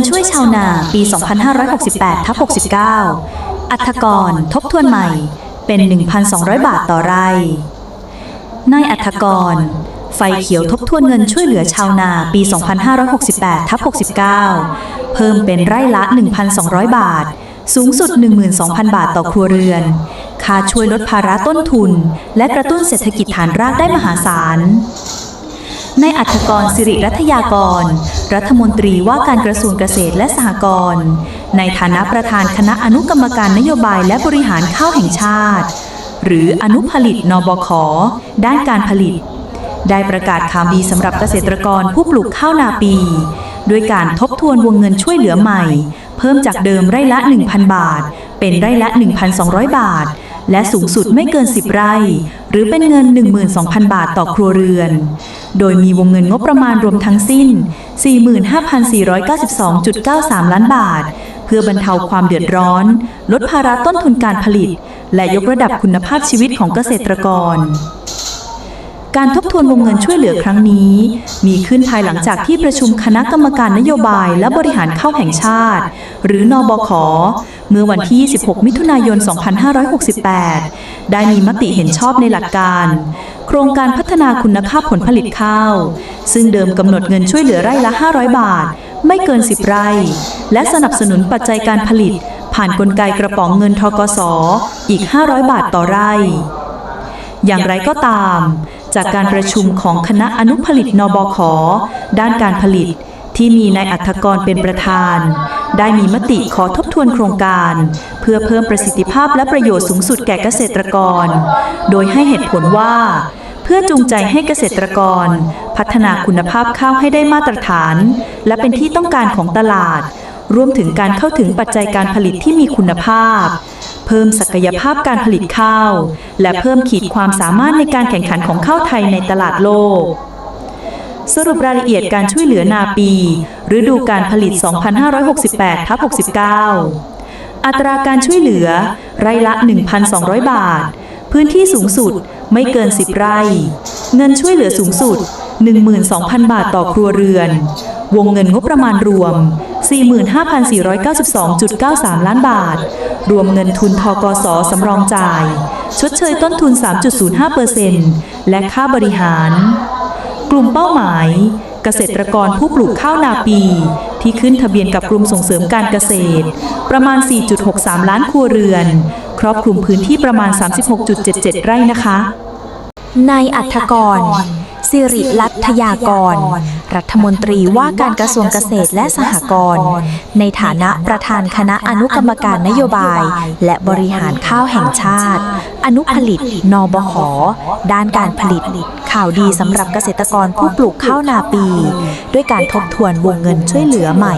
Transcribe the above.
นช่วยชาวนาปี 2568ทับ69 อัฐกร ทบทวนใหม่เป็น 1,200 บาทต่อไร่ นายอัฐกร ไฟเขียวทบทวนเงินช่วยเหลือชาวนาปี 2568ทับ69 เพิ่มเป็นไร่ละ 1,200 บาท สูงสุด 12,000 บาทต่อครัวเรือน ค่าช่วยลดภาระต้นทุน และกระตุ้นเศรษฐกิจฐานรากได้มหาศาล นายอัฐกรสิริรัตยากร รัฐมนตรีว่าการกระทรวงเกษตรและสหกรณ์ ในฐานะประธานคณะอนุกรรมการนโยบายและบริหารข้าวแห่งชาติ หรืออนุผลิตนบขด้านการผลิต ได้ประกาศข่าวดีสำหรับเกษตรกรผู้ปลูกข้าวนาปีด้วยการทบทวนวงเงินช่วยเหลือใหม่ เพิ่มจากเดิมไร่ละ 1,000 บาท เป็นไร่ละ 1,200 บาท และสูงสุดไม่เกิน 10 ไร่ หรือเป็นเงิน 12,000 บาทต่อครัวเรือน โดยมีวงเงินงบประมาณรวมทั้งสิ้น 45,492.93 ล้านบาท เพื่อบรรเทาความเดือดร้อน ลดภาระต้นทุนการผลิต และยกระดับคุณภาพชีวิตของเกษตรกร การทบทวนวงเงินช่วยเหลือครั้งนี้ มีขึ้นภายหลังจากที่ประชุมคณะกรรมการนโยบายและบริหารข้าวแห่งชาติ หรือนอบขเมื่อวันที่26มิถุนายน 2568 ได้มีมติเห็นชอบในหลักการ โครงการพัฒนาคุณภาพผลผลิตข้าว ซึ่งเดิมกำหนดเงินช่วยเหลือไร่ละ 500 บาท ไม่เกิน 10 ไร่ และสนับสนุนปัจจัยการผลิต ผ่านนกลไกกระป๋องเงินทกสอีก 500 บาทต่อไร่ อย่างไรก็ตาม จากการประชุมของคณะอนุผลิตนบข ด้านการผลิตที่มีนายอัธกรเป็นประธาน ได้มีมติขอทบทวนโครงการ เพื่อเพิ่มประสิทธิภาพและประโยชน์สูงสุดแก่เกษตรกร โดยให้เหตุผลว่า เพื่อจูงใจให้เกษตรกร พัฒนาคุณภาพข้าวให้ได้มาตรฐาน และเป็นที่ต้องการของตลาด รวมถึงการเข้าถึงปัจจัยการผลิตที่มีคุณภาพ เพิ่มศักยภาพการผลิตข้าว และเพิ่มขีดความสามารถในการแข่งขันของข้าวไทยในตลาดโลก สรุปรายละเอียดการช่วยเหลือนาปีฤดูการผลิต 2568ทับ69 อัตราการช่วยเหลือ ไร่ละ 1,200 บาท พื้นที่สูงสุดไม่เกิน 10 ไร่ เงินช่วยเหลือสูงสุด 12,000 บาทต่อครัวเรือน วงเงินงบประมาณรวม 45,492.93 ล้านบาท รวมเงินทุนทกสสำรองจ่าย ชดเชยต้นทุน 3.05%และค่าบริหาร กลุ่มเป้าหมาย เกษตรกรผู้ปลูกข้าวนาปี ที่ขึ้นทะเบียนกับกรมส่งเสริมการเกษตร ประมาณ 4.63 ล้านครัวเรือน ครอบคลุมพื้นที่ประมาณ 36.77 ไร่นะคะนายอัธกร สิริรัตยากร รัฐมนตรีว่าการกระทรวงเกษตรและสหกรณ์ในฐานะประธานคณะอนุกรรมการนโยบาย และบริหารข้าวแห่งชาติ อนุผลิต นบขด้านการผลิต ข่าวดีสำหรับเกษตรกรผู้ปลูกข้าวนาปี ด้วยการทบทวนวงเงินช่วยเหลือใหม่